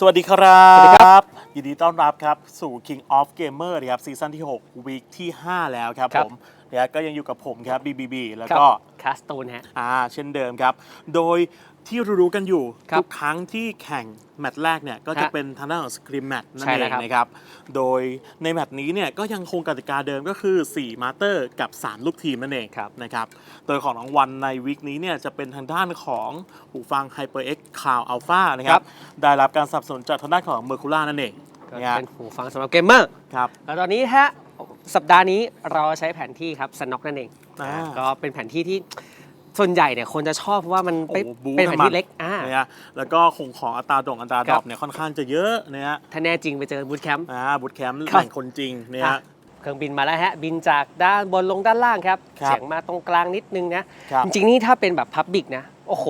สวัสดีครับ สวัสดีครับ ยินดีต้อนรับครับ สู่ King of Gamer นะครับซีซั่นที่ 6 วีคที่ 5 แล้วครับครัผบ มนะก็ยังอยู่กับผมครับ BBB แล้วครับก็ คาสตูนฮะ อ่าเช่นเดิมครับ โดย ที่รู้ๆกันอยู่ ครับทุกครั้งที่แข่งแมตช์แรกเนี่ยก็จะฮะเป็นทางด้านของสครีมแมตช์นั่นใช่เอแล้วงครับ นะครับ โดยในแมตช์นี้เนี่ยก็ยังคงกติกาเดิมก็คือ 4 มาสเตอร์กับ 3 ลูกทีมนั่นเองครับนะครับ โดยของรางวัลในวีคนี้เนี่ยจะเป็นทางด้านของหูฟัง HyperX Cloud Alpha นะครับ ได้รับการสนับสนุนจากทางด้านของ Mercura นั่นเองก็นะฮะเป็นหูฟังสำหรับเกมเมอร์ ครับ แล้วตอนนี้ฮะสัปดาห์นี้เราใช้แผนที่ครับสน็อกนั่นเองอ่า ก็เป็นแผนที่ที่ ส่วนใหญ่เนี่ยคนจะชอบเพราะว่ามันเป็นโอ้โหบู๊เป็นแผนน้ำมันที่เล็กอ่านะฮะแล้วก็คงของอัตราดงอัตราดครัรอบปเนี่ยค่อนข้างจะเยอะนะฮะถ้าแน่จริงไปเจอบูตแคมป์ อ่าบุตแคมป์ครับ แหล่งคนจริงนะอะฮะ เครื่องบินมาแล้วฮะ บินจากด้านบนลงด้านล่างครับครับเสียงมาตรงกลางนิดนึงนะ ครับจริงๆนี่ถ้าเป็นแบบพับบิกนะ โอ้โห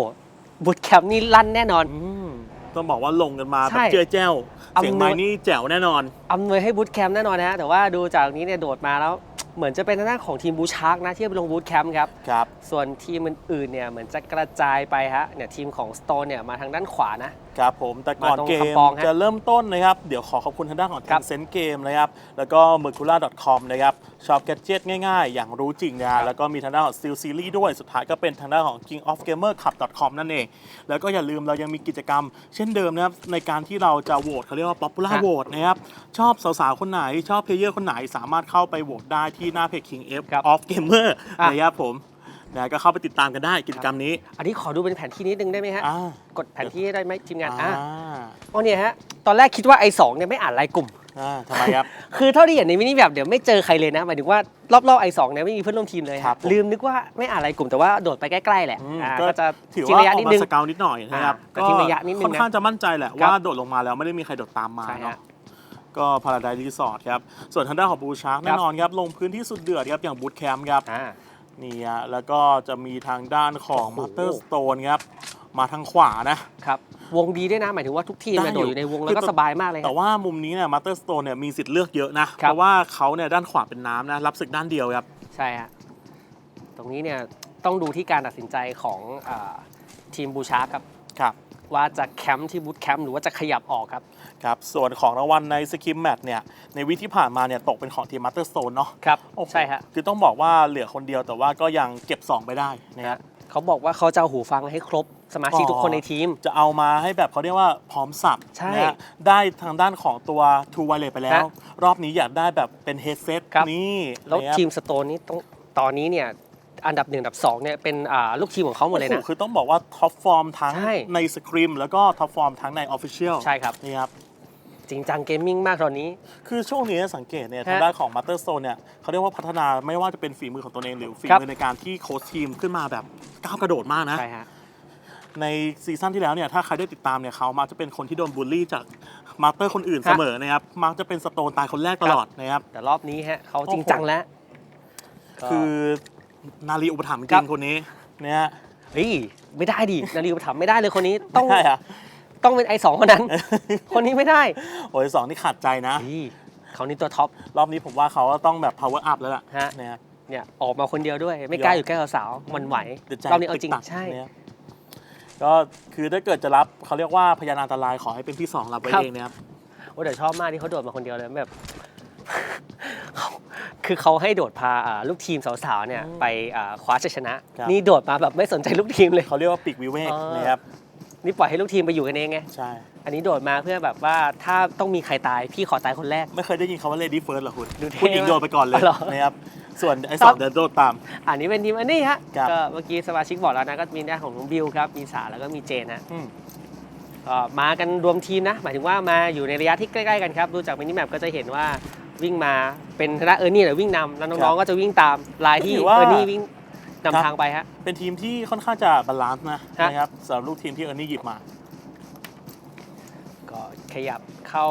บูตแคมป์นี่ลั่นแน่นอนอืมต้องบอกว่าลงกันมาแบใช่บเจ้อแจ้วอำนวยเสียงไม้นี่แจ๋วแน่นอน อำนวยให้บูตแคมป์แน่นอนนะฮะ แต่ว่าดูจากนี้เนี่ยโดดมาแล้ว เหมือนจะเป็นทางด้านของทีมบูชาร์กนะที่ไปลงบูตแคมป์ครับครับ ส่วนทีมอื่นๆเนี่ยเหมือนจะกระจายไปฮะเนี่ยทีมของสโตนเนี่ยมาทางด้านขวานะ ครับผมแต่ก่อนมาตรงเกมคำปองฮะจะเริ่มต้นนะครับ เดี๋ยวขอขอบคุณทางด้านของครับ Tencent Game นะครับ แล้วก็ mercura.com นะครับชอปแกจ g ตง่ายๆ อย่างรู้จริงนะครัฮะบแล้วก็มีทางด้านของ Steel Series ด้วยสุดท้ายก็เป็นทางด้านของ King of Gamer Club.com นั่นเอง แล้วก็อย่าลืมเรายังมีกิจกรรม เช่นเดิมนะครับ ในการที่เราจะโหวตเขาเรียกว่า popular ฮะ vote นะครับ ชอบสาวๆ คนไหน ชอบเพลเยอร์คนไหนสามารถเข้าไปโหวตได้ที่หน้าเพจ King F ครับ of Gamer อะนะครับผม นะก็เข้าไปติดตามกันได้กิจกรรมนี้ อันนี้ขอดูเป็นแผนที่นิดนึงได้ไหมฮะ อ่ากดแผนที่ให้ได้ไหมทีมงานอ่าอะอ๋อเนี่ยฮะ ตอนแรกคิดว่าไอ้สองเนี่ยไม่อ่านรายกลุ่ม อ่าทำไมครับ คือเท่าที่เห็นในมินิแบบเดี๋ยวไม่เจอใครเลยนะหมายถึงว่ารอบๆไอ้สองเนี่ยไม่มีเพื่อนร่วมทีมเลยครับผม ลืมนึกว่าไม่อ่านรายกลุ่มแต่ว่าโดดไปใกล้ๆแหละอืมอ่าก็ก็จะถือทิ้งว่าระยะออนิกดมานึง สเกาวนิดหน่อยนะครับอ่าก็ทิ้งระยะนิดนึงนะค่อนข้างจะมั่นใจแหละครับว่าโดดลงมาแล้วไม่ได้มีใครโดดตามมาใช่ฮะเนาะก็พาราได s รีสอร์ทครับส่วนทางด้านของบูชาร์กแน่นอนครับลงพื้นที่สุดเดือดครับอย่างบูทแคมป์ครับ อ่า นี่ฮะแล้วก็จะมีทางด้านของโอ้โหมาสเตอร์สโตนครับ มาทางขวานะ ครับ วงดีด้วยนะ หมายถึงว่าทุกทีมเนี่ยได้โดอยู่ดอยู่ในวงแล้วก็คือสบายมากเลย แต่ว่ามุมนี้เนี่ยมาสเตอร์สโตนเนี่ยมีสิทธิ์เลือกเยอะนะ ครัเพบราะว่าเขาเนี่ยด้านขวาเป็นน้ำนะรับศึกด้านเดียวครับ ใช่ฮะ ตรงนี้เนี่ยต้องดูที่การตัดสินใจของอาทีมบูชาร์กครับครับ ว่าจะแคมป์ที่บูธแคมป์หรือว่าจะขยับออกครับ ครับ ส่วนของรางวัลในสกิมแมตเนี่ยในวิที่ผ่านมาเนี่ยตกเป็นของทีมมาสเตอร์สโตนเนาะครับโอ้โหใช่ฮะคือต้องบอกว่าเหลือคนเดียวแต่ว่าก็ยังเก็บ 2 ไปได้นะครับเขาบอกว่าเขาจะเอาหูฟังให้ครบสมาชิกอ๋อทุกคนในทีม จะเอามาให้แบบเขาเรียกว่าพร้อมสับใช่นะฮะได้ทางด้านของตัว True Wireless ไปแล้วฮะรอบนี้อยากได้แบบเป็น headset ครับนี่แล้วนะครับทีมสโตนนี้ต้องตอนนี้เนี่ย อันดับหนึ่งอันดับสองเนี่ยเป็นอ่าลูกทีมของเขาหมดเลยโอ้นะโหคือต้องบอกว่าท็อปฟอร์มทั้งใช่ ในสครีมแล้วก็ท็อปฟอร์มทั้งใน Official ใช่ครับ นี่ครับ จริงจังเกมมิ่งมากตอนนี้ คือช่วงนี้สังเกตเนี่ยฮะทางด้านของ Master Stone เนี่ยเขาเรียกว่าพัฒนาไม่ว่าจะเป็นฝีมือของตัวเองหรือฝีครับ มือในการที่โค้ชทีมขึ้นมาแบบก้าวกระโดดมากนะ ใช่ฮะ ในซีซั่นที่แล้วเนี่ยถ้าใครได้ติดตามเนี่ยเขามักจะเป็นคนที่โดนบูลลี่จากมาสเตอร์คนอื่นฮะเสมอนะครับมักจะเป็นสโตนตายคนแรกตลอดนะครับ แต่รอบนี้ฮะเขาจริงจังแล้วก็ คือ นารีอุปถัมภ์จครัริบงคนนี้เนี่ยเฮ้ยไม่ได้ดินารีอุปถัมภ์ไม่ได้เลยคนนี้ต้องใช่อะต้องเป็นไอสองคนนั้น คนนี้ไม่ได้ โอ้ยสองนี่ขาดใจนะเฮ้ยเขานี่ตัวท็อปรอบนี้ผมว่าเขาก็ต้องแบบ power up แล้วล่ะฮะนะครับเนี่ยออกมาคนเดียวด้วย ไม่กล้าอยู่ใกล้สาวๆมันไหวเดี๋ยวใจรอบนี้เอาจริงตึกตักใช่เนี่ยก็คือถ้าเกิดจะรับเขาเรียกว่าพยานอันตรายขอให้เป็นที่สองรับไว้ครับเองนะครับโอ้เดี๋ยวชอบมากที่เขาโดดมาคนเดียวเลยแบบเขา คือเขาให้โดดพาอ่าลูกทีมสาวๆเนี่ยอืมไปอ่าคว้าชัยชนะ ครับ นี่โดดมาแบบไม่สนใจลูกทีมเลย เขาเรียกว่าปีกวิเวกเออนะครับ นี่ปล่อยให้ลูกทีมไปอยู่กันเองไง ใช่ อันนี้โดดมาเพื่อแบบว่าถ้าต้องมีใครตายพี่ขอตายคนแรก ไม่เคยได้ยินคำว่า lady first หรอคุณดูเท่ผู้หญิงมากโดนไปก่อนเลยอ๋อเหรอ นะครับ ส่วนไอ้สองเดินโดดตาม อันนี้เป็นทีมอันนี้ฮะครับ ก็เมื่อกี้สมาชิกบอกแล้วนะก็มีหน้าของน้องบิวครับมีสาแล้วก็มีเจนฮะ อืม ก็มากันรวมทีมนะ หมายถึงว่ามาอยู่ในระยะที่ใกล้ ๆ กันครับ ดูจากมินิแมปก็จะเห็นว่า วิ่งมาเป็นคณะเออร์นี่หรือวิ่งนำแล้วน้องๆก็จะวิ่งตามลายที่ถือเอว่าอร์นี่วิ่งครับนำทางไปฮะ เป็นทีมที่ค่อนข้างจะบาลานซ์นะฮะ นะครับสำหรับลูกทีมที่เออร์นี่หยิบมา ก็ขยับเข้า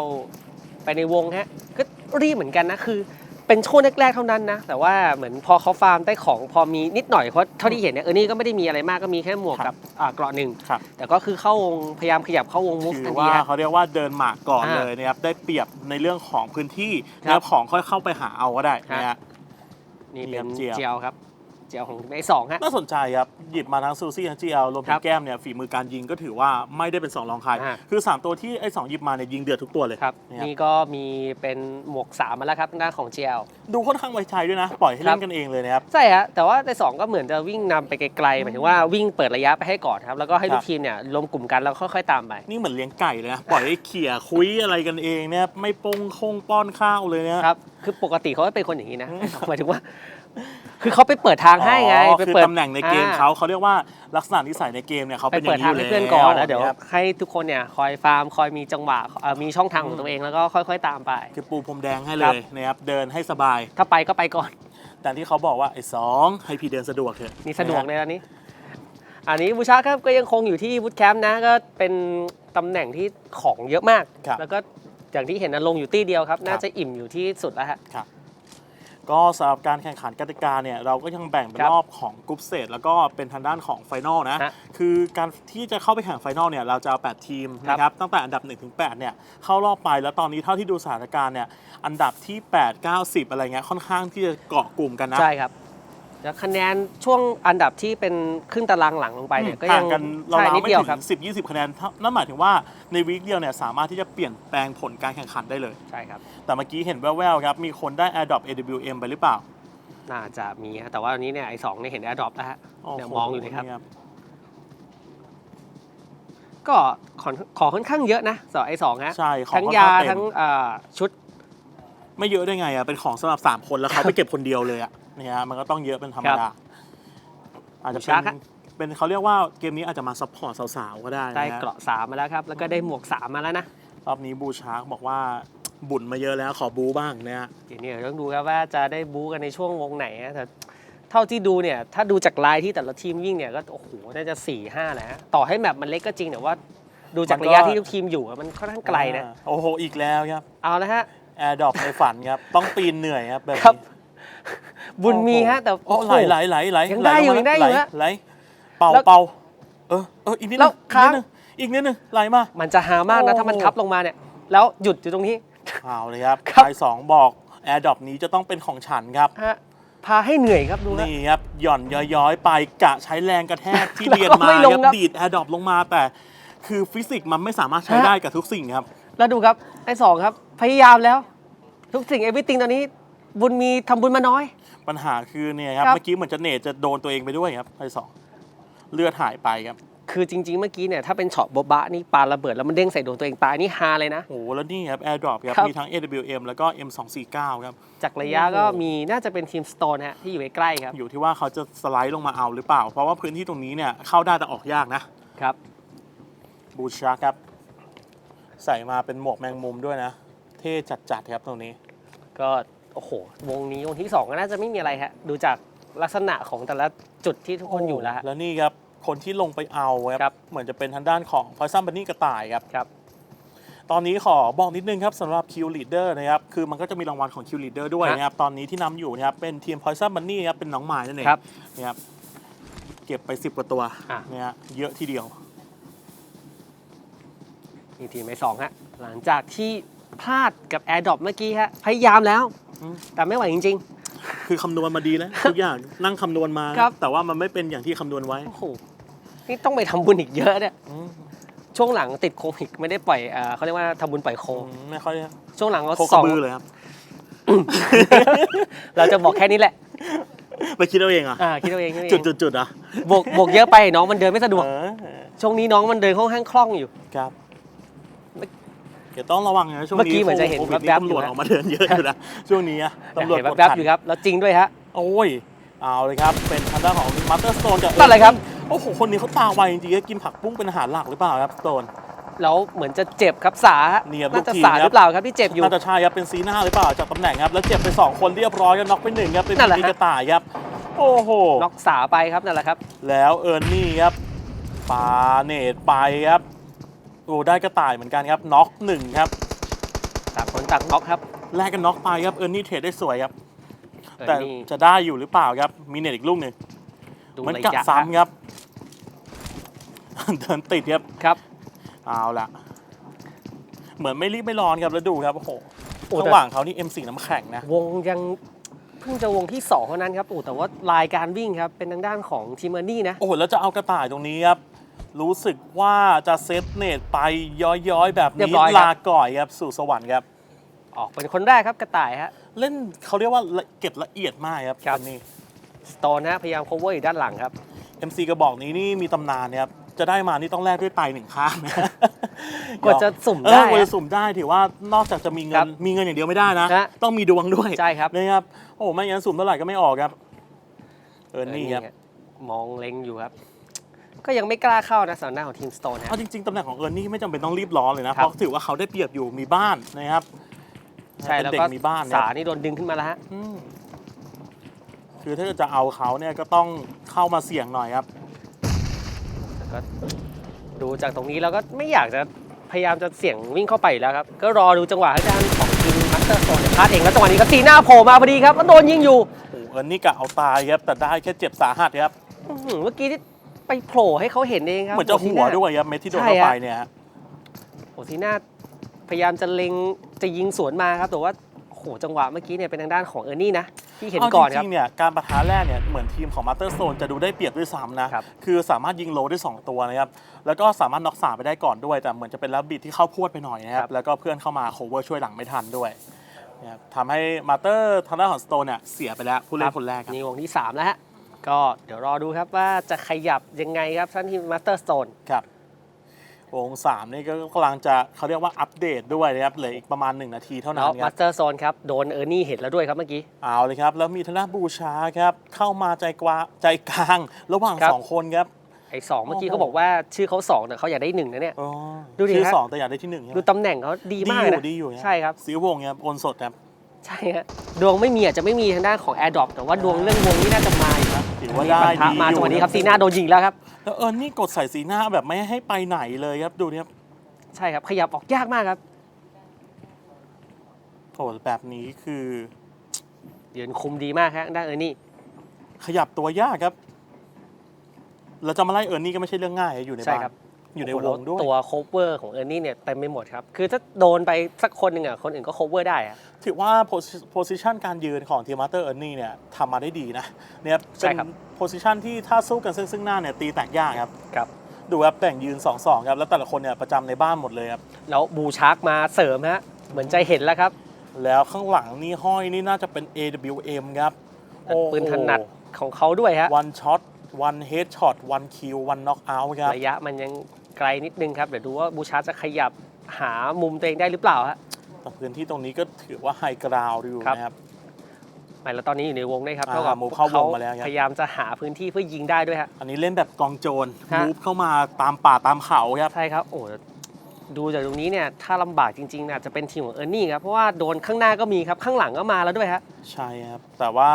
ไปในวงฮะก็รีบเหมือนกันนะคือ เป็นช่วงแรกๆเท่านั้นนะ แต่ว่าเหมือนพอเขาฟาร์มได้ของพอมีนิดหน่อยเพราะเท่าที่เห็นเนี่ยเออร์นี่ก็ไม่ได้มีอะไรมากก็มีแค่หมวกครักับบอ่าเกราะหนึ่งครับ แต่ก็คือเข้าวงพยายามขยับเข้าวงมูฟถืทัอนทีว่าฮะ เขาเรียกว่าเดินหมากก่อนอ่าเลยนะครับ ได้เปรียบในเรื่องของพื้นที่ครับ นะครับของค่อยเข้าไปหาเอาก็ได้นะฮะฮะนี่เป็นเจียวเจียวครับ เจียวของไอ้สองฮะ น่าสนใจครับ หยิบมาทั้งซูซี่ทั้งจีเอลรวมถึครังบแก้มเนี่ยฝีมือการยิงก็ถือว่าไม่ได้เป็นสองรองใคร อ่า คือ 3 ตัวที่ไอ้สองหยิบมาเนี่ยยิงเดือดทุกตัวเลยครับนะครับนี่ก็มีเป็นหมวกสามมาแล้วครับทางด้านของ GL ดูค่อนข้างไว้ใจด้วยนะ ปล่อยให้ครัเล่บนกันเองเลยนะครับ ใช่ฮะแต่ว่าในสองก็เหมือนจะวิ่งนำไปไกลๆหมายถึงว่าวิ่งเปิดระยะไปให้ก่อนครับ แล้วก็ให้ครับลูกทีมเนี่ยรวมกลุ่มกันแล้วค่อยๆตามไป นี่เหมือนเลี้ยงไก่เลยนะ ปล่อยให้เขี่ยคุยอะไรกันเองเนี่ยไม่ปงคงป้อนข้าวเลยเนี่ย ครับ คือปกติเขาก็เป็นคนอย่างนี้นะ หมายถึงว่า คือเขาไปเปิดทางให้ไงอ๋อไปคือเปิดตำแหน่งในเกมอ่เขาเขาเรียกว่าลักษณะนิสัยในเกมเนี่ยเขาไปเป็นอเปิดย่างทานี้งอยู่ให้แล้วเพื่อนก่อนแล้วเดี๋ยวนะครับให้ทุกคนเนี่ยคอยฟาร์มคอยมีจังหวะเอ่อมีช่องทางของตัวเองแล้วก็ค่อย ๆ ตามไป คือปูพรมแดงให้คเลรับ ยนะครับเดินให้สบาย ถ้าไปก็ไปก่อนแต่ที่เขาบอกว่าไอ้สองให้พี่เดินสะดวกเถอะนี่สะดวกนะในครับอันนี้ อันนี้บูชาครับก็ยังคงอยู่ที่บูธแคมป์นะก็เป็นตำแหน่งที่ของเยอะมาก ครับ แล้วก็อย่างที่เห็นนะลงอยู่ตี้เดียวครับ น่าจะอิ่มอยู่ที่สุดแล้วฮะ ครับ ก็สำหรับการแข่งขันกติกาเนี่ยเราก็ยังแบ่งเป็นครับรอบของกรุ๊ปเซตแล้วก็เป็นทางด้านของไฟนอลนะ ฮะคือการที่จะเข้าไปแข่งไฟนอลเนี่ยเราจะเอา8ทีมครับ นะครับตั้งแต่อันดับ1ถึง8เนี่ยเข้ารอบไปแล้วตอนนี้เท่าที่ดูสถานการณ์เนี่ยอันดับที่ 8 9 10อะไรเงี้ยค่อนข้างที่จะเกาะกลุ่มกันนะ ใช่ครับแล้ว คะแนนช่วงอันดับที่เป็นขึ้นตารางหลังลงไปเนี่ยก็ยัห่างงกันเราใช่วนิดๆไม่เดียวถึครับง10 20คะแนนเท่านั่นหมายถึงว่าในวีคเดียวเนี่ยสามารถที่จะเปลี่ยนแปลงผลการแข่งขันได้เลย ใช่ครับ แต่เมื่อกี้เห็นแว่วๆครับ มีคนได้ Adopt AWM ไปหรือเปล่าน่าจะมีฮะแต่ว่าอันนี้เนี่ยไอ้สองเนี่ยเห็นแอร์ดรอปแล้วฮะโอ้โหเนี่ยมองอยู่นะครับนี่ก็ขอขอค่อนข้างเยอะนะสำหรับไอ้สองฮะใช่ของทั้งค่อนยาข้เต็มทั้งเอ่อชุด ไม่เยอะได้ไงอะเป็นของสำหรับ 3 คนแล้วเขาไปเก็บคนเดียวเลยอะ เนี่ยฮะมันก็ต้องเยอะเป็นธรรมดา อาจจะเป็ช้านครับเป็นเขาเรียกว่าเกมนี้อาจจะมาซัพพอร์ตสาวๆก็ได้ได้นะฮะเกราะสามมาแล้วครับ แล้วก็ได้หมวกสามมาแล้วนะ รอบนี้บูชาร์กบอกว่าบุญมาเยอะแล้วขอบูบ้างเนี่ยเดี๋ยวนี้เราต้องดูครับว่าจะได้บู๊กันในช่วงวงไหนนะแต่เท่าที่ดูเนี่ยถ้าดูจากลายที่แต่ละทีมวิ่งเนี่ยก็โอ้โหน่าจะ4ี่ห้านะฮะต่อให้แมปมันเล็กก็จริงแต่ว่าดูจากระยะที่ทุกทีมอยู่อะมันค่อนข้างไกลนะอ่าโอ้โหอีกแล้วครับ เอาละฮะแอร์ดรอปในฝันครับ ต้องปีนเหนื่อยครับแบบนี้ครั บบุญมีฮะแต่โอ้ไหลไหลไหลไหลยังได้อยู่หลยังได้อยู่ไหลฮะไหลเป่าแล้วเป่าเออเอออีกนิดแล้นึวงค้างอีกนิดนึงอีกนิดนึงไหลมา มันจะหามากนะโอ้ถ้ามันทับลงมาเนี่ย แล้วหยุดอยู่ตรงนี้เอาเลยครับครับไอสองบอกแอร์ดรอปนี้จะต้องเป็นของฉันครับฮะพาให้เหนื่อยครับดูนะนี่ครับหย่อนย้อยๆไปกะใช้แรงกระแทกที่แล้วก็เรียนมาไม่ลงครับครับดีดแอร์ดรอปลงมาแต่ คือฟิสิกส์มันไม่สามารถใช้ฮะได้กับทุกสิ่งครับ แล้วดูครับไอ้สองครับ พยายามแล้ว ทุกสิ่งเอวิติงตอนนี้บุญมีทำบุญมาน้อย ปัญหาคือเนี่ยครับครับ เมื่อกี้เหมือนจะเนตจะโดนตัวเองไปด้วยครับไอสองเลือดหายไปครับคือจริง ๆ เมื่อกี้เนี่ยถ้าเป็นช็อตโบบะนี่ปาระเบิดแล้วมันเด้งใส่ดวงตัวเองตายนี่ฮาเลยนะ โอ้โหแล้วนี่ครับแอร์ดรอปครับครับ มีทั้ง AWM แล้วก็ M249 ครับ จากระยะก็มีน่าจะเป็นทีมสโตนฮะที่อยู่ใกล้ๆครับอยู่ที่ว่าเขาจะสไลด์ลงมาเอาหรือเปล่า เพราะว่าพื้นที่ตรงนี้เนี่ยเข้าได้แต่ออกยากนะครับ บูชาครับ ใส่มาเป็นหมวกแมงมุมด้วยนะ เท่จัดๆครับตรงนี้ ก็ โอ้โห วงนี้วงที่สองก็น่าจะไม่มีอะไรฮะ ดูจากลักษณะของแต่ละจุดที่ทุกคนอยู่แล้วฮะ แล้วนี่ครับ คนที่ลงไปเอาคครัรับบเหมือนจะเป็นทางด้านของพอยซัมบันนี่กระต่ายครับ ครับ ตอนนี้ขอบอกนิดนึงครับสำหรับคิวลีดเดอร์นะครับ คือมันก็จะมีรางวัลของคิวลีดเดอร์ด้วยฮะนะครับ ตอนนี้ที่นำอยู่นะครับ เป็นทีมพอยซัมบันนี่ครับ เป็นน้องหมายนั่นเองครับนะครับ เก็บไป 10กว่าตัวอะ เนี่ยฮะเยอะทีเดียวนี่ทีมไอ้สองฮะ หลังจากที่พลาดกับแอร์ดรอปเมื่อกี้ฮะ พยายามแล้วอืม แต่ไม่ไหวจริง คือคำนวณมาดีแล้วทุกอย่างนั่งคำนวณมา ครับ แต่ว่ามันไม่เป็นอย่างที่คำนวณไว้ ๆ โอ้โห นี่ต้องไปทำบุญอีกเยอะเนี่ยอืมช่วงหลังติดโควิดไม่ได้ปล่อยเอ่อเขาเรียกว่าทำบุญปล่อยโคไม่ค่อยช่วงหลังเราโคกสระอง บือเลยครับ เราจะบอกแค่นี้แหละ ไปคิดเอาเองอะ อ่าคิดเอาเองคิดเอาเอจุดงจุดจุดๆๆอะบวกบวกเยอะไปน้องมันเดินไม่สะดวก เออช่วงนี้น้องมันเดินค่อนข้างคล่องอยู่ ครับเดี๋ยวต้องระวังนะช่วงเมื่อกี้นี้เหมือนจะเห็นโควิดแวบๆตำรวจอยู่นะ ออกมาเดินเยอะอยู่นะช่วงนี้อะตำรวจเห็นกดแวบขันๆอยู่ครับ แล้วจริงด้วยฮะ โอ้ยเอาเลยครับ เป็นทางด้านของมาสเตอร์สโตนกับนั่นแหละครับ โอ้โหคนนี้เขาตาไวจริงๆกินผักปุ้งเป็นอาหารหลักหรือเปล่าครับสโตน แล้วเหมือนจะเจ็บครับสาฮะเนี่ยน่าจะลูกทีมสาครับ หรือเปล่าครับที่เจ็บอยู่ น่าจะใช่ครับเป็นซีหน้าหรือเปล่าจากตำแหน่งครับแล้วเจ็บไป2คนเรียบร้อยแล้วน็อกไปหนึ่งครับเป็นนั่นแหละมีฮะกระต่ายครับโอ้โห น็อกสาไปครับนั่นแหละครับ แล้วเอิร์นนี่ครับปาเนตไปครับ โอ้ได้กระต่ายเหมือนกันครับน็อกหนึ่งครับต่างคนต่างน็อกครับแลกกันน็อกไปครับเอิร์นนี่เทรดได้สวยครับ เออแต่นี่จะได้อยู่หรือเปล่าครับ มีเน็ตอีกลูกหนึ่งดูมันระกัดยะซ้ำครับ เดินติดครับ ครับเอาละเหมือนไม่รีบไม่ร้อนครับแล้วดูครับโอ้โหโอ้ระแต่หว่างเขานี่ M4 น้ำแข็งนะ วงยังพิ่งจะวงที่2เท่านั้นครับโอ้แต่ว่าลายการวิ่งครับเป็นทางด้านของทีมเมอร์นี่นะ โอ้โหแล้วจะเอากระต่ายตรงนี้ครับ รู้สึกว่าจะเซตเนตไปย้อยๆ แบบเรียนี้บร้อยครับ ลาก่อยครับสู่สวรรค์ครับ ออกเป็นคนแรกครับกระต่ายฮะ เล่นเขาเรียกว่าละเก็บละเอียดมากครับครับ อันนี้ สโตนฮะพยายาม cover อยู่ด้านหลังครับ MC กระบอกนี้นี่มีตำนานนะครับ จะได้มานี่ต้องแลกด้วยไตหนึ่งข้างนะกว่าจะสุ่มเอได้อกว่าอะจะสุ่มได้ถือว่านอกจากจะมีเงิครันบมีเงินอย่างเดียวไม่ได้นะ ฮะต้องมีดวงด้วยใช่ครับ นะครับโอ้ไม่งั้นสุ่มเท่าไหร่ก็ไม่ออกครับ เออนี่ครับเออมองเล็งอยู่ครับ ก็ยังไม่กล้าเข้านะสำหรับหน้าของทีมสโตนฮะเอาจริงๆตำแหน่งของเอิร์นนี่ไม่จำเป็นต้องรีบร้อนเลยนะคเพรับราะถือว่าเขาได้เปรียบอยู่มีบ้านนะครับใช่เป็นแล้วเด็กก็มีบ้านสาเนี่ยนี่โดนดึงขึ้นมาแล้วฮะอืมคือถ้าเกิดจะเอาเขาเนี่ยก็ต้องเข้ามาเสี่ยงหน่อยครับ แล้วก็ดูจากตรงนี้แล้วก็ไม่อยากจะพยายามจะเสี่ยงวิ่งเข้าไปอยู่แล้วครับ ก็รอดูจังหวะทางด้านของทีมมัสเตอร์โซนพลาดเองแล้วจังหวะนี้ก็ตีหน้าโผล่มาพอดีครับแล้วโดนยิงอยู่ โอ้โหเอิร์นนี่กะเอาตายครับแต่ได้แค่เจ็บสาหัสครับ อื้อหือเมื่อกี้ที่ ไปโผล่ให้เขาเห็นเองครับเหมือนจะหัวด้วยครับเม็ดที่โดนใช่เข้าฮะไปเนี่ยฮะโอ้ทีน่าพยายามจะเล็งจะยิงสวนมาครับแต่ว่าโอ้โหจังหวะเมื่อกี้เนี่ยเป็นทางด้านของเออร์นี่นะที่เห็นเอาก่อนจครับริงๆเนี่ยการประทะแรกเนี่ยเหมือนทีมของมาสเตอร์โซนจะดูได้เปรียบด้วยซ้ำนะครับคือสามารถยิงโลได้ 2 ตัวนะครับ แล้วก็สามารถน็อกสามไปได้ก่อนด้วย แต่เหมือนจะเป็นลับบิดที่เข้าพรวดไปหน่อยนะคครัรับบแล้วก็เพื่อนเข้ามาโคเวอร์ช่วยหลังไม่ทันด้วยนะครับทำให้มาสเตอร์ทางด้านของสโตนเนี่ยเสียไปแล้วผู้เล่นคนแรกครับนี่วงที่ 3 แล้วฮะ ก็เดี๋ยวรอดูครับว่าจะขยับยังไงครับท่านทีมมาสเตอร์โซนครับวงสามนี่ก็กำลังจะเขาเรียกว่าอัปเดตด้วยนะครับเหลืออีกประมาณ 1 นาทีเท่านั้แล้วนคมารับสเตอร์โซนครับ โดนเออร์นี่เห็นแล้วด้วยครับเมื่อกี้ เอาเลยครับ แล้วมีธนาบูชาครับ เข้ามาใจกว้าใจกลาง ระหว่างครับสองคนครับ ไอ้สองเมื่อกี้โอ้เขาโหบอกว่าชื่อเขาสองแต่เขาอยากได้หนึ่งนะเนี่ยอ๋อดูดิชื่อฮะสองแต่อยากได้ที่หนึ่งใช่ไหดูมตำแหน่งเขาดีมากดีอยู่นะดีอยู่นะใช่ครับสีวงครับโอนสดครับ ใช่ฮะดวงไม่มีอาจจะไม่มีทางด้านของ Air Drop แต่ว่าดวงเรื่องวงนี่น่าจะมาอยู่ครับ ถือว่าได้ปะทะดีมาอยู่จังหวะนี้ครับซีน่าโดนยิงแล้วครับ แล้วเอิญนี่กดใส่สีหน้าแบบไม่ให้ไปไหนเลยครับดูเนี่ยครับใช่ครับ ขยับออกยากมากครับโอ้แบบนี้คือยืนคุมดีมากครับด้านเออร์นี่ ขยับตัวยากครับ เราจะมาไล่เอิญนี่ก็ไม่ใช่เรื่องง่ายอยู่ในใช่บ้าน ครับ อยู่ในโโหวงด้วยตัวโคเวอร์ของเออร์นี่เนี่ยเต็มไปหมดครับ คือถ้าโดนไปสักคนหนึ่งอะคนอื่นก็โคเวอร์ได้อะถือว่าโพสิชันการยืนของทีมมาสเตอร์เอิร์นี่เนี่ยทำมาได้ดีนะเนี่ยเป็นโพสิชันที่ถ้าสู้กันซึ่งซึ่งหน้าเนี่ยตีแตกยากครับครับดูครับแบ่งยืน2-2ครับแล้วแต่ละคนเนี่ยประจำในบ้านหมดเลยครับแล้วบูชาร์กมาเสริมฮะเหมือนใจเห็นแล้วครับ แล้วข้างหลังนี่ห้อยนี่น่าจะเป็น AWM ครับปืนถนัดของเขาด้วยฮะวันช็อตวันเฮดช็อตวันคิววันน็อกเอาท์ครับ ระยะมันยัง ไกลนิดนึงครับเดี๋ยวดูว่าบูชาร์กจะขยับหามุมตัวเองได้หรือเปล่าฮะแต่พื้นที่ตรงนี้ก็ถือว่าไฮกราวด์อยู่ครับนะครับไม่แล้วตอนนี้อยู่ในวงด้วยครับอ่าเท่ากับมูฟเข้าวงมาแล้วครับพยายามจะหาพื้นที่เพื่อยิงได้ด้วยฮะอันนี้เล่นแบบกองโจรฮะมูฟเข้ามาตามป่าตามเขาครับใช่ครับโอ้ดูจากตรงนี้เนี่ยถ้าลำบากจริงๆเนี่ยจะเป็นทีมของเออร์นี่ครับเพราะว่าโดนข้างหน้าก็มีครับข้างหลังก็มาแล้วด้วยฮะใช่ครับแต่ว่า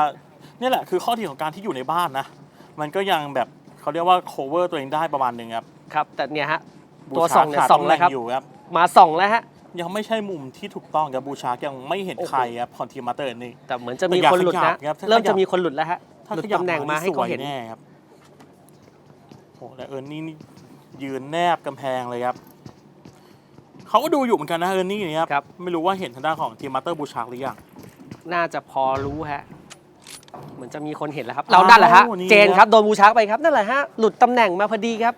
นี่แหละคือข้อดีของการที่อยู่ในบ้านนะ มันก็ยังแบบเขาเรียกว่า cover ตัวเองได้ประมาณหนึ่งครับ ครับ แต่เนี่ยฮะบูตัวชาสองเนี่ยขาดสองแล้วครับตำหน่อยู่ครับ มาส่องแล้วฮะ ยังไม่ใช่มุมที่ถูกต้องครับบูชายังไม่เห็นโอ้โหใครครับของทีมมาสเตอร์นี่แต่เหมือนจะมีแต่อยากคนหลุดขยันะบครับถ้าเริ่มขยัจะบมีคนหลุดแล้วฮะถ้าหลุดขยับตำแหน่งมาให้เขาเห็นสวยแน่ครับโอ้และเอิร์นนี่นี่ยืนแนบกำแพงเลยครับเขาก็ดูอยู่เหมือนกันนะเอิร์นนี่เนี่ยครับครับไม่รู้ว่าเห็นทางด้านของทีมมาสเตอร์บูชาหรือยังน่าจะพอรู้ฮะเหมือนจะมีคนเห็นแล้วครับ เรานั่นแหละฮะอ้าวนี่เจนครับ โดนบูชาร์กไปครับ นั่นแหละฮะ หลุดตำแหน่งมาพอดีครับ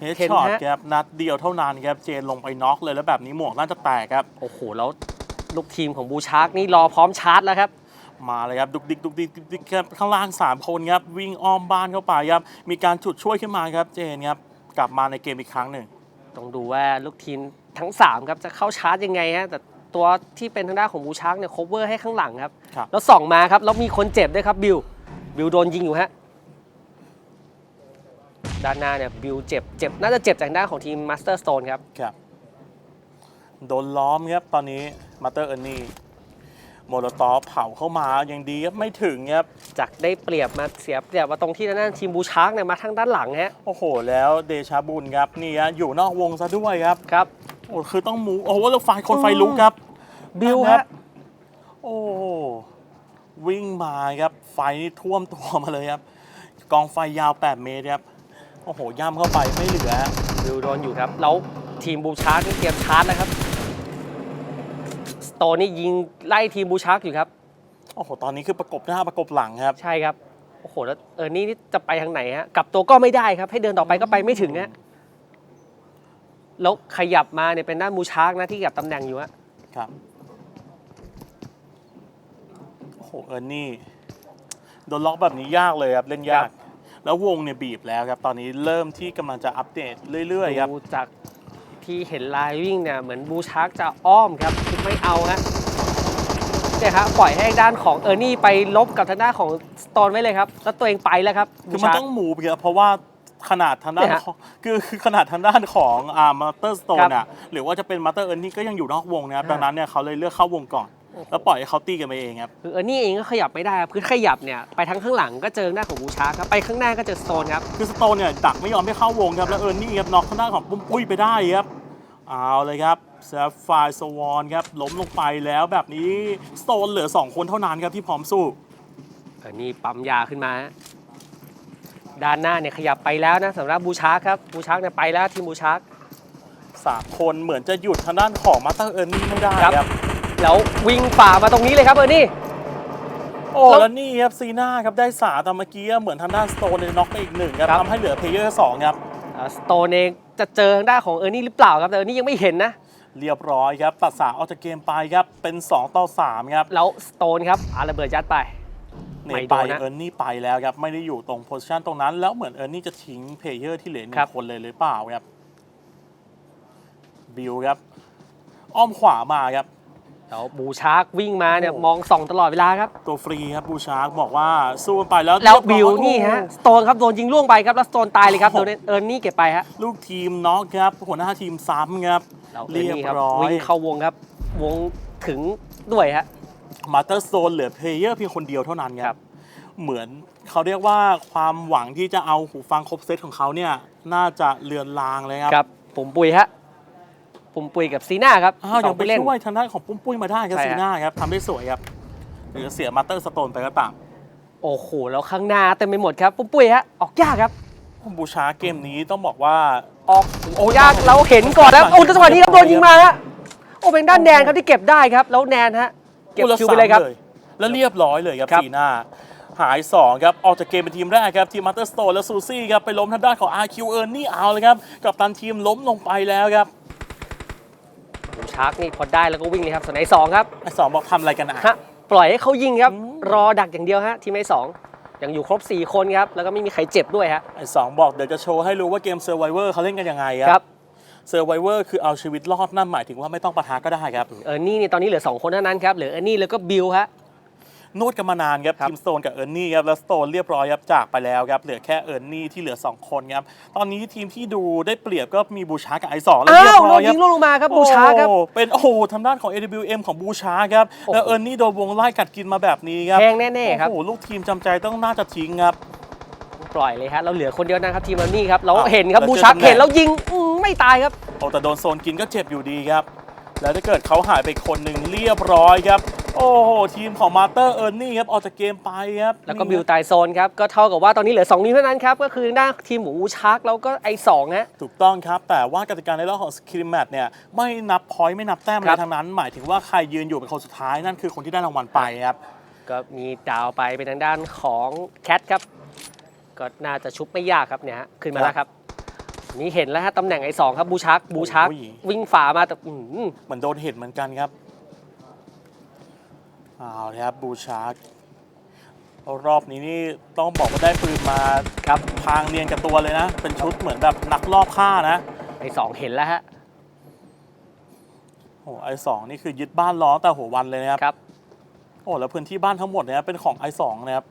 เฮดเห็นช็อตฮะ ครับนัดเดียวเท่านั้นครับเจนลงไปน็อกเลยแล้วแบบนี้หมวกน่าจะแตกครับ โอ้โห แล้วลูกทีมของบูชาร์กนี่รอพร้อมชาร์จแล้วครับ มาเลยครับ ดุกดิกดุกดิกดุกดิกครับข้างล่าง 3 คนครับ วิ่งอ้อมบ้านเข้าไปครับ มีการฉุดช่วยขึ้นมาครับเจนครับ กลับมาในเกมอีกครั้งหนึ่ง ต้องดูว่าลูกทีมทั้ง 3 ครับ จะเข้าชาร์จยังไงฮะ แต่ตัวที่เป็นทางด้านของบูชาร์กเนี่ยโคเวอร์ให้ข้างหลังครับ ครับ แล้วส่องมาครับ แล้วมีคนเจ็บด้วยครับบิล บิลโดนยิงอยู่ฮะ ด้านหน้าเนี่ยบิลเจ็บเจ็บน่าจะเจ็บจากด้านของทีมมาสเตอร์สโตนครับครับ โดนล้อมครับตอนนี้มาเตอร์เอร์นี่โมโลตอฟเผาเข้ามายังดีครับไม่ถึงครับจากได้เปรียบมาเสียเปรียบมาตรงที่ด้านหน้าทีมบูชาร์กเนี่ยมาทางด้านหลังฮะโอ้โห แล้วเดชาบุญครับนี่ฮะอยู่นอกวงซะด้วยครับครับโอ้คือต้องมูโอ้โหแล้วไฟคนไฟลุกครับบิลครัฮะบโอ้โหวิ่งมาครับไฟนี่ท่วมตัวมาเลยครับ กองไฟยาว 8 เมตรครับ โอ้โหย่ำเข้าไปไม่เหลือฮะบิลโดนอยู่ครับ แล้วทีมบูชาร์กนี่เตรียมชาร์จแล้วครับ สโตนนี่ยิงไล่ทีมบูชาร์กอยู่ครับ โอ้โห ตอนนี้คือประกบหน้าประกบหลังครับ ใช่ครับ โอ้โห แล้วเออนี่นี่จะไปทางไหนฮะ กลับตัวก็ไม่ได้ครับ ให้เดินต่อไปก็ไปไม่ถึงฮะ แล้วขยับมาเนี่ยเป็นด้านมูชาร์กนะที่กับตำแหน่งอยู่ฮะ ครับ โอ้โห เอิร์นนี่ โดนล็อกแบบนี้ยากเลยครับ เล่นยาก แล้ววงเนี่ยบีบแล้วครับ ตอนนี้เริ่มที่กำลังจะอัปเดตเรื่อยๆครับ ดูจากที่เห็นลายวิ่งเนี่ยเหมือนบูชาร์กจะอ้อมครับคือไม่เอาฮะเนี่ยครับปล่อยให้ด้านของเออร์นี่ไปลบกับทางด้านของสโตนไว้เลยครับ แล้วตัวเองไปแล้วครับคือบูมันชาร์ต้กองมูฟครับเพราะว่าขนาดทางด้านเนี่ยฮะของคือคือขนาดทางด้านของอ่ามาเตอร์สโตครันบอะหรือว่าจะเป็นมาเตอร์เอิร์นนี่ก็ยังอยู่นอกวงนะครับอ่า ดังนั้นเนี่ยเขาเลยเลือกเข้าวงก่อน แล้วปล่อยให้เขาตีกันไปเองครับคือเออร์นี่เองก็ขยับไม่ได้ครับคือขยับเนี่ยไปทั้งข้างหลังก็เจอหน้าของบูชาร์กครับไปข้างหน้าก็เจอสโตนครับคือสโตนเนี่ยดักไม่ยอมให้เข้าวงครับแล้วเอิร์นนี่ครับน็อกทางด้านของปุ้มปุ้ยไปได้ครับเอาเลยครับเซฟไฟสวอนครับล้มลงไปแล้วแบบนี้สโตนเหลือ 2 คนเท่านั้นครับที่พร้อมสู้เออนี่ปั๊มยาขึ้นมาฮะด้านหน้าเนี่ยขยับไปแล้วนะสำหรับบูชาร์กครับบูชาร์กเนี่ยไปแล้วทีมบูชาร์ก3คนเหมือนจะหยุดทางด้านของมาเตอร์เอิร์นนี่ไม่ได้ครับครับ แล้ววิ่งฝ่ามาตรงนี้เลยครับเออร์นี่ โอ้แล้วแล้วนี่ครับซีน่าครับได้สาแต่เมื่อกี้เหมือนทางด้านสโตนเนี่ยน็อกไปอีกหนึ่งครับครับ ทำให้เหลือเพลเยอร์สองครับ สโตนเองจะเจอทางด้านของเออร์นี่หรือเปล่าครับแต่เออร์นี่ยังไม่เห็นนะ เรียบร้อยครับ ตัดสาออกจากเกมไปครับ เป็น 2 ต่อ 3 ครับแล้วสโตนครับอาระเบิดยัดไป เนไม่ไปโดนนะเอิร์นนี่ไปแล้วครับ ไม่ได้อยู่ตรงโพสิชันตรงนั้น แล้วเหมือนเอิร์นนี่จะทิ้งเพลเยอร์ที่เหลือหนึ่ครับ งคนเลยหรือเปล่าครับ บิวครับ อ้อมขวามาครับ แล้วบูชาร์กวิ่งมาเนี่ยโอ้มองส่องตลอดเวลาครับ ตัวฟรีครับบูชาร์กบอกว่าสู้กันไปแล้วแล้วเรีบิยวร้อยนี่ฮะโอ้สโตนครับโดนยิงล่วงไปครับแล้วสโตนตายเลยครับโอ้โดโหนเออร์นี่เก็บไปฮะลูกทีมน็อกครับหัวหน้าทีมซ้ำครับแล้วเออเรีร์ยบนี่ครับร้อยวิ่งเข้าวงครับ วงถึงด้วยฮะมาเตอร์โซนเหลือเพลเยอร์เพียงคนเดียวเท่านั้นคครัรับบเหมือนเขาเรียกว่าความหวังที่จะเอาหูฟังครบเซตของเขาเนี่ยน่าจะเลือนลางเลยครับครับปุ่มปุยฮะ ปุ่มปุยกับซีน่าครับอ้าวสยัองงไปผู้เล่นช่วยทางด้านของปุ้มปุ้ยมาได้ครับใช่ซีฮะน่าครับทำได้สวยครับหรือเสียมาเตอร์สโตนไปก็ตามโอ้โห แล้วข้างหน้าเต็มไปหมดครับปุ่มปุยฮะออกยากครับบูชาเกมนี้ต้องบอกว่าออกโอ้ยากเราเห็นก่อนแล้วจังหวะโอ้จังหวะนี้ครับเรีโดยบร้อยนยิงมาฮะโอ้เป็นด้านแนนครับที่เก็บได้ครับ แล้วแนนฮะเก็บคู่ละคิวไปเลยครับสามแล้วเรียบร้อยเลยครับครับซีน่าหาย 2 ครับ ออกจากเกมเป็นทีมแรกครับ ทีมมาเตอร์สโตนและซูซี่ครับ ไปล้มทางด้านของ RQ เอิร์นนี่เอาเลยครับ กับตันทีมล้มลงไปแล้วครับผม ชาร์กนี่พอได้แล้วก็วิ่งเลยครับส่วนไอ้สองครับไอ้สองบอกทำอะไรกันอะฮะปล่อยให้เขายิงครับอืมรอดักอย่างเดียวฮะทีมไอ้สองยังอยู่ครบ 4 คนครับ แล้วก็ไม่มีใครเจ็บด้วยฮะไอ้สองบอกเดี๋ยวจะโชว์ให้รู้ว่าเกมเซอร์ไวเวอร์เขาเล่นกันยังไงคครัรับเซอร์ไวเวอร์คือเอาชีวิตรอดนั่นหมายถึงว่าไม่ต้องปะทะก็ได้ครับ เออร์นี่นี่ตอนนี้เหลือ 2 คนเท่านั้นครับ เหลือเออร์นี่แล้วก็บิลฮะ นวดกันมานานครับครับทีมสโตนกับเอิร์นนี่ครับแล้วสโตนเรียบร้อยครับจากไปแล้วครับเหลือแค่เอิร์นนี่ที่เหลือ 2 คนครับตอนนี้ทีมที่ดูได้เปรียบก็มีบูชากับไอสองแล้วอ้าเรียวบโดร้อยนครัยิบงล่วงลงมาครับบูชาร์กครับโอ้เป็นโอ้โหทางด้านของ AWM ของบูชาครับโอ้โหแล้วเอิร์นนี่โดนวงไล่กัดกินมาแบบนี้ครับแพงแน่ๆครับโอ้โหลูกทีมจำใจต้องน่าจะทิ้งครับปล่อยเลยฮะเราเหลือคนเดียวนะครับทีมเออร์นี่ครับเราอ้าวเห็นครับแล้วบูชาร์กเจอตำแหน่งเห็นแล้วยิงอืมไม่ตายครับโอ้แต่โดนโซนกินก็เจ็บอยู่ดีครับ แล้วถ้าเกิดเขาหายไปคนหนึ่งเรียบร้อยครับ โอ้โห ทีมของมาเตอร์เอิร์นนี่ครับ ออกจากเกมไปครับแล้วก็นี่บิวตายโซนครับ ก็เท่ากับว่าตอนนี้เหลือ2นิ้วเท่านั้นครับ ก็คือหน้าทีมหมูชาร์กแล้วก็ไอสองฮะ ถูกต้องครับ แต่ว่ากติกาในรอบของสคริมแมตเนี่ย ไม่นับพอยต์ไม่นับแต้มอะครัไรบทั้งนั้น หมายถึงว่าใครยืนอยู่เป็นคนสุดท้ายนั่นคือคนที่ได้รางวัลไปครับ ก็มีดาวไปเป็นทางด้านของแคทครับ ก็น่าจะชุบไม่ยากครับเนี่ยฮะขึ้นมาแล้วครับนี่เห็นแล้วฮะตำแหน่งไอสองครับบูชาร์กบูชาร์กโอ้ยวิ่งฝ่ามาแต่อื้อหือเหมือนโดนเห็นเหมือนกันครับ เอาเลยครับบูชาร์กรอบนี้นี่ต้องบอกว่าได้ปืนมาครับพรางเรียนกับตัวเลยนะ เป็นชุดเหมือนแบบนักลอบฆ่านะ ไอสองเห็นแล้วฮะโอ้ไอสองนี่คือยึดบ้านล้อแต่หัววันเลยนะครับครับโอ้แล้วพื้นที่บ้านทั้งหมดเนี่ยเป็นของไอสองนะครับ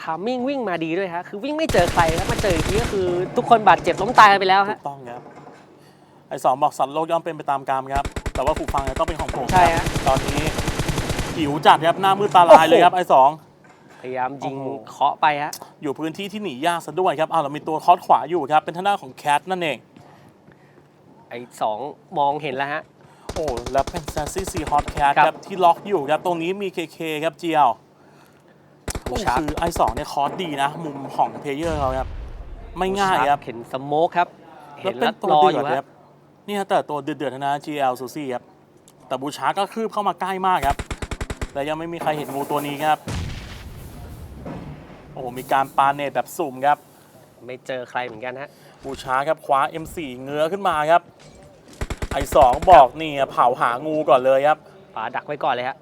ทามมิ่งวิ่งมาดีด้วยฮะคือวิ่งไม่เจอใครครับมาเจออีกทีก็คือทุกคนบาดเจ็บล้มตายกันไปแล้วถูฮะกต้องครับไอสองบอกสัตว์โลกย่อมเป็นไปตามกรรมครับ แต่ว่าผู้ฟังเนี่ยต้องเป็นของผมใช่ฮะตอนนี้ หิวจัดครับหน้ามืดตาลายเลยครับไอสอง พยายามยิงโอ้โห เคาะไปฮะ อยู่พื้นที่ที่หนียากซะด้วยครับอ้าวเรามีตัวคอสขวาอยู่ครับเป็นทางด้านของแคทนั่นเอง ไอสองมองเห็นแล้วฮะ โอ้แล้วเป็นแซนซี่ซีฮอตแคทครับครับที่ล็อกอยู่ครับ ตรงนี้มีเคเคครับเจียวบูโอ้ชาร์กคือไอสองเนี่ยคอสดีนะ มุมของเพลเยอร์เขาครับ ไม่ง่ายครับเห็นสโมกครับ เห็นเป็แล้วตัวรอเดืออยู่ดฮะครับ นี่ฮะแต่ตัวเดือดๆนะ GL ซูซี่ครับ แต่บูชาก็คืบเข้ามาใกล้มากครับ และยังไม่มีใครเห็นงูตัวนี้ครับ โอ้โหมีการปาเนตแบบสุ่มครับไม่เจอใครเหมือนกันฮะบูชาครับคว้า M4 เงื้อขึ้นมาครับ ไอสองบอกนี่เผาหางูก่อนเลยครับป๋าดักไว้ก่อนเลยฮะ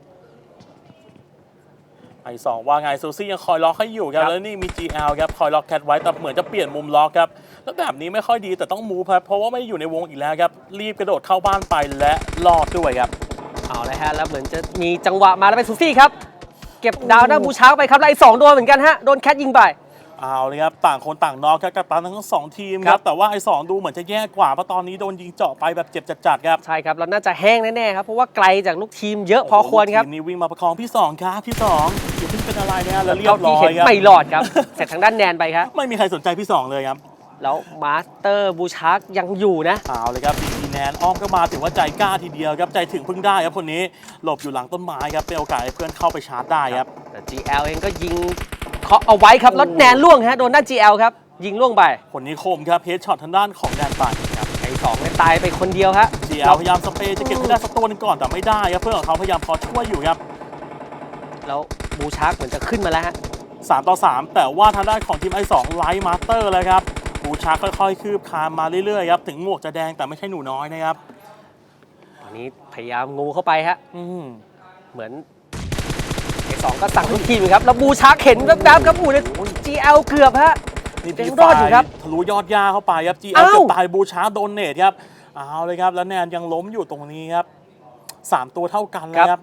ไอสองว่าไงซูซี่ยังคอยล็อกให้อยู่ครับครับ แล้วนี่มี GL ครับคอยล็อกแคทไว้แต่เหมือนจะเปลี่ยนมุมล็อกครับ แล้วแบบนี้ไม่ค่อยดีแต่ต้องมูฟครับเพราะว่าไม่อยู่ในวงอีกแล้วครับ รีบกระโดดเข้าบ้านไปและรอดด้วยครับ เอาเลยฮะแล้วเหมือนจะมีจังหวะมาแล้วเป็นซูซี่ครับ เก็บดาวด้านบูชาไปครับแล้วไอ้สองโดนเหมือนกันฮะโดนแคทยิงไปเอาเลยครับต่างคนต่างน็อกครับกับตันทั้งสองทีมคครัรับ บแต่ว่าไอสองดูเหมือนจะแย่กว่าเพราะตอนนี้โดนยิงเจาะไปแบบเจ็บจัดๆครับใช่ครับเราน่าจะแห้งแน่ๆครับเพราะว่าไกลจากลูกทีมเยอะพอควรครับทีมนี้วิ่งมาประคองพี่สองครับพี่สองอย่าเพิ่งเป็นอะไรนะแล้วเรียเท่าบร้ที่อเห็ยนครับไม่รอดครับ เสร็จทางด้านแนนไปครับไม่มีใครสนใจพี่สองเลยครับแล้วมาสเตอร์บูชาร์กยังอยู่นะเอาเลยครับดีดี แนนอ้อมก็มาถือว่าใจกล้าทีเดียวครับใจถึงพึ่งได้ครับคนนี้หลบอยู่หลังต้นไม้ครับเป็นโอกาสให้เพื่อนเข้าไปชาร์จได้ครับแต่ GL เองก็ยิงเคาะเอาไว้ครับแล้วแนนล่วงฮะโดนด้าน GL ครับยิงล่วงไปคนนี้คมครับเพจช็อตทางด้านของแดนปันครับไอ้สองเนี่ยตายไปคนเดียวฮะ GL พยายามสเปรย์จะเก็บให้ได้สักตัวหนึงก่อนแต่ไม่ได้ครับเพื่อนของเขาพยายามพอช่วยอยู่ครับ แล้วบูชาร์กเหมือนจะขึ้นมาแล้วฮะ 3 ต่อ 3 แต่ว่าทางด้านของทีมไอสองไลท์มาสเตอร์แล้วครับ บูชาค่อยๆ คืบคานมาเรื่อยๆครับ ถึงหมวกจะแดงแต่ไม่ใช่หนูน้อยนะครับตอนนี้พยายามงูเข้าไปฮะ อืมเหมือนไอ้สองก็สั่งทุกทีมครับ แล้วบูชาร์กเห็นแวบๆครับบูเนี่ย GL เกือบฮะ นี่ยังดีรอดอยู่ครับทะลุยอดยาเข้าไปครับ GL อ้าวเกือบตายบูชาโดนเนตครับเอาเลยครับ แล้วแนนยังล้มอยู่ตรงนี้ครับสามตัวเท่ากันแล้วครับ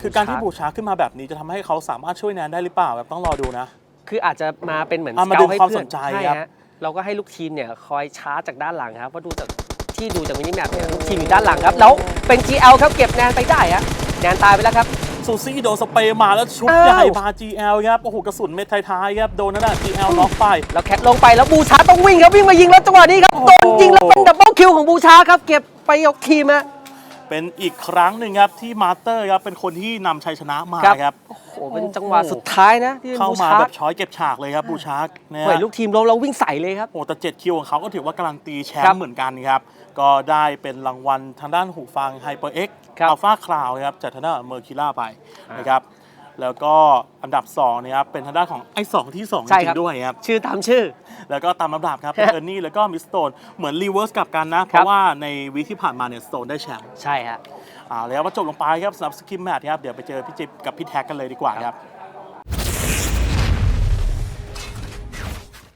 คือการที่บูชาขึ้นมาแบบนี้จะทำให้เขาสามารถช่วยแนนได้หรือเปล่าครับต้องรอดูนะ คืออาจจะมาเป็นเหมือนอะมาสดึเกางให้ความเพื่สอนนใจใช่ครับ ฮะเราก็ให้ลูกทีมเนี่ยคอยชาร์จจากด้านหลังครับเพราะดูจากที่ดูจากมินิแมปเนี่ยลูกทีมอยู่ด้านหลังครับแล้วเป็น GL ครับเก็บแนนไปได้ฮะแนนตายไปแล้วครับ ซูซี่โดนสเปรย์มาแล้วชุบอ้าว ใหญ่บา GL ครับ โอ้โห กระสุนเม็ดท้ายๆครับ โดนนั่นแหะ GL น็อกไป แล้วแคทลงไปแล้วบูชาร์กต้องวิ่งครับวิ่งมายิงแล้วจังหวะนี้ครับโอ้โหโดนยิงแล้วเป็นดับเบิลคิวของบูชาร์กครับเก็บไปยกทีมฮะ เป็นอีกครั้งหนึ่งครับที่มาสเตอร์ครับเป็นคนที่นำชัยชนะมาครับครับโอ้โหเป็นจังหวะสุดท้ายนะที่เป็นเข้าบูมาชาแบร์กบช้อยเก็บฉากเลยครับบูชาร์กนะเฮ้ยฮะลูกทีมเราเราวิ่งใส่เลยครับ โอ้แต่เจ็ดคิวของเขาก็ถือว่าการันตีแชครัมบป์เหมือนกันครับ ก็ได้เป็นรางวัลทางด้านหูฟัง HyperX ครับ Alpha Cloud ครับจากทางด้านเมอร์คิล่าไปอ่านนะครับ แล้วก็อันดับ2นะครับเป็นทางด้านของไอ้สองที่2จใช่ริครับงๆด้วยครับ ชื่อตามชื่อ แล้วก็ตามลำดับครับ เป็นฮะเออร์นี่แล้วก็มิสโตนเหมือนรีเวิร์สกลับกันนะ เพครับ ราะว่าในวีคที่ผ่านมาเนี่ยสโตนได้แชมป์ใช่ฮะอ่าแล้วมาจบลงไปครับสำหรับสกิมแมทครับ เดี๋ยวไปเจอพี่จิ๊บกับพี่แท็กกันเลยดีกว่าครับ